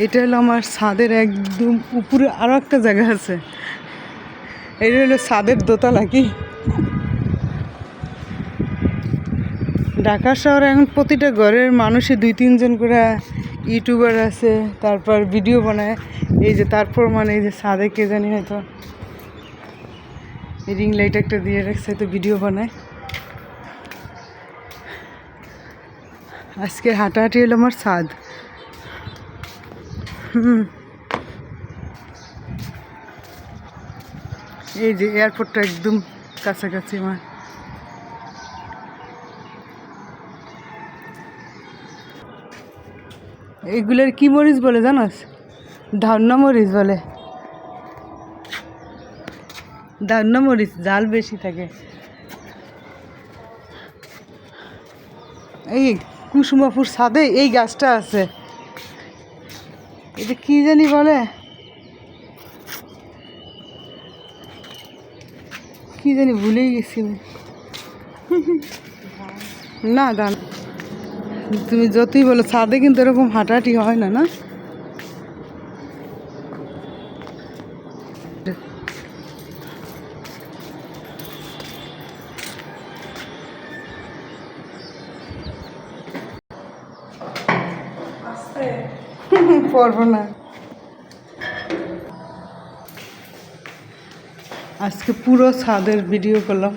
এটা হলো আমার ছাদের একদম উপরে আরও একটা জায়গা আছে। এটা হলো ছাদের দোতলা কি? ঢাকা শহরে এখন প্রতিটা ঘরের মানুষই দুই তিনজন করে ইউটিউবার আছে, তারপর ভিডিও বানায়। এই যে তারপর মানে এই যে ছাদে কে জানি হয়তো রিং লাইট একটা দিয়ে রাখছে, হয়তো ভিডিও বানায়। আজকে হাঁটাহাঁটি হলো আমার হুম এই যে এয়ারপোর্টটা একদম কাছাকাছি আমার। এগুলোর কি মরিচ বলে জানোস? ধান্না মরিচ বলে। ধান্না মরিচ, জাল বেশি থাকে। এই কুসুমাপুর ছাদে এই গাছটা আছে। এটা কি জানি বলে? কি জানি ভুলেই গেছি না দান তুমি যতই বলো, ছাদে কিন্তু এরকম হাঁটাহাঁটি হয় না না? পারব না। আজকে পুরো ছাদের ভিডিও করলাম।